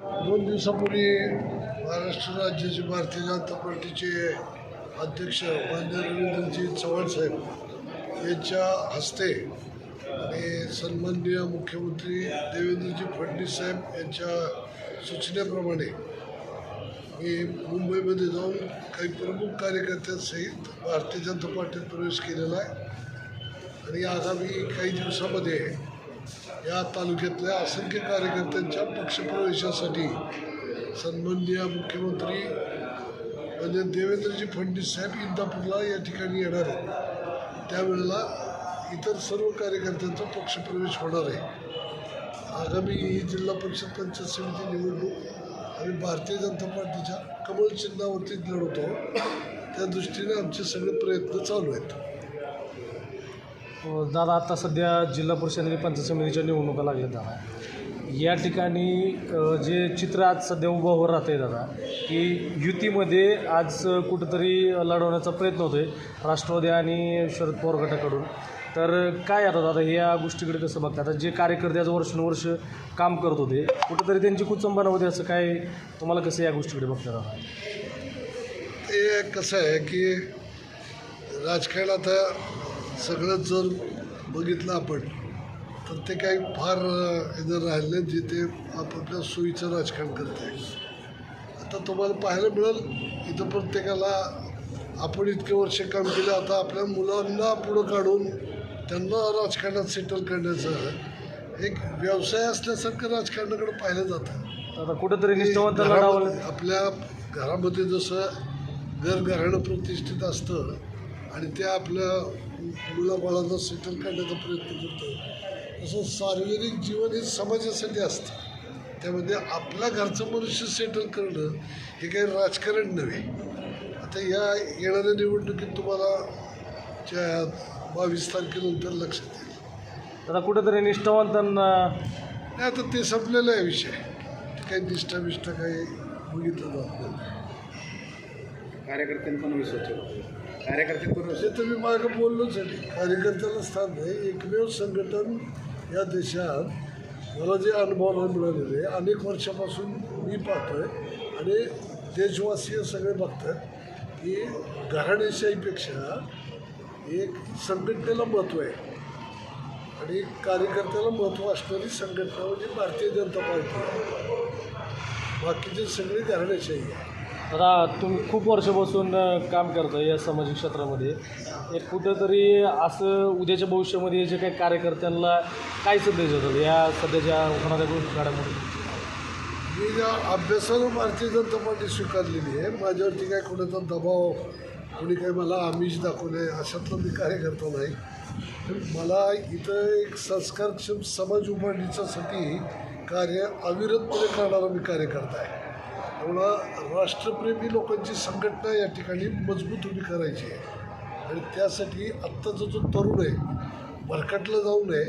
दोन दिवसापूर्वी महाराष्ट्र राज्याचे भारतीय जनता पार्टीचे अध्यक्ष मान्य रवींद्रजी चव्हाण साहेब यांच्या हस्ते आणि सन्माननीय मुख्यमंत्री देवेंद्रजी फडणवीस साहेब यांच्या सूचनेप्रमाणे मी मुंबईमध्ये जाऊन काही प्रमुख कार्यकर्त्यांसहित भारतीय जनता पार्टीत प्रवेश केलेला आहे. आणि आगामी काही दिवसामध्ये या तालुक्यातल्या असंख्य कार्यकर्त्यांच्या पक्षप्रवेशासाठी सन्माननीय मुख्यमंत्री म्हणजे देवेंद्रजी फडणवीस साहेब इंदापूरला या ठिकाणी येणार आहेत. त्यावेळेला इतर सर्व कार्यकर्त्यांचा पक्षप्रवेश होणार आहे. आगामी ही जिल्हा परिषद पंचायत समिती निवडणूक आम्ही भारतीय जनता पार्टीच्या कमल चिन्हावरती लढवतो. त्या दृष्टीने आमचे सगळे प्रयत्न चालू आहेत. दादा आता सध्या जिल्हा परिषद आणि पंचायत समितीच्या निवडणुका लागल्या दादा. या ठिकाणी जे चित्र आज सध्या उभं होत राहतं आहे दादा की युतीमध्ये आज कुठंतरी लढवण्याचा प्रयत्न होतो आहे राष्ट्रवादी आणि शरद पवार गटाकडून. तर काय आता दादा या गोष्टीकडे कसं बघता? आता जे कार्यकर्ते आज वर्षानुवर्ष काम करत होते कुठंतरी त्यांची कुचंबना होते असं काय तुम्हाला कसं या गोष्टीकडे बघता दादा? ते कसं आहे की राजकारणात सगळं जर बघितलं आपण तर ते काही फार इथं राहिले जिथे आपापल्या सोयीचं राजकारण करत आहे आता तुम्हाला पाहायला मिळेल इथं प्रत्येकाला आपण इतके वर्ष काम केलं आता आपल्या मुलांना पुढं काढून त्यांना राजकारणात सेटल करण्याचं एक व्यवसाय असल्यासारखं राजकारणाकडे पाहिलं जातं. आता कुठंतरी निष्ठावंत आपल्या घरामध्ये जसं घर घराणं प्रतिष्ठित असतं आणि ते आपल्या मुलाबाळांना सेटल करण्याचा प्रयत्न करतं तसं सार्वजनिक जीवन हे समाजासाठी असतं. त्यामध्ये आपल्या घरचं मनुष्य सेटल करणं हे काही राजकारण नव्हे. आता या येणाऱ्या निवडणुकीत तुम्हाला त्या बावीस तारखेनंतर लक्षात येईल. आता कुठंतरी निष्ठावंतांना नाही आता ते संपलेलं आहे विषय. ते काही निष्ठा बिष्ठा काही बघितलं जात नाही. कार्यकर्त्यांनी पण ठेवला कार्यकर्ते पण हे तर मी मागं बोललोच आहे कार्यकर्त्याला स्थान आहे. एकमेव संघटन या देशात मला जे अनुभव मिळालेले आहे, अनेक वर्षापासून मी पाहतोय आणि देशवासीय सगळे बघतात की घराणेशाहीपेक्षा एक संघटनेला महत्त्व आहे आणि कार्यकर्त्याला महत्त्व असणारी संघटना म्हणजे भारतीय जनता पार्टी. बाकीचे सगळे घराणेशाही आहे आता तुम्ही खूप वर्षापासून काम करता या सामाजिक क्षेत्रामध्ये. एक कुठंतरी असं उद्याच्या भविष्यामध्ये जे काही कार्यकर्त्यांना काय संदेश देतात या सध्याच्या होणाऱ्या गोष्टी काळामध्ये मी ज्या अभ्यासानं भारतीय जनता पार्टी स्वीकारलेली आहे माझ्यावरती काय कोणाचा दबाव कोणी काही मला आमिष दाखवले अशातलं मी कार्यकर्ता नाही. तर मला इथं एक संस्कारक्षम समाज उभारणीच्यासाठी कार्य अविरतपणे करणारा मी कार्यकर्ता आहे. त्यामुळं राष्ट्रप्रेमी लोकांची संघटना या ठिकाणी मजबूत उभी करायची आहे. आणि त्यासाठी आत्ताचा जो तरुण आहे भरकटला जाऊ नये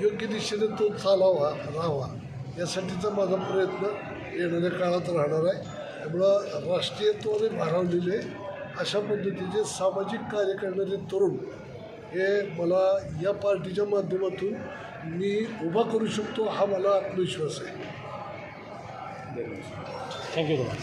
योग्य दिशेने तो चालावा राहावा यासाठीचा माझा प्रयत्न येणाऱ्या काळात राहणार आहे. त्यामुळं राष्ट्रीयत्वाने भारावलेले अशा पद्धतीचे सामाजिक कार्य करणारे तरुण हे मला या पार्टीच्या माध्यमातून मी उभा करू शकतो हा मला आत्मविश्वास आहे. थँक्यू दादा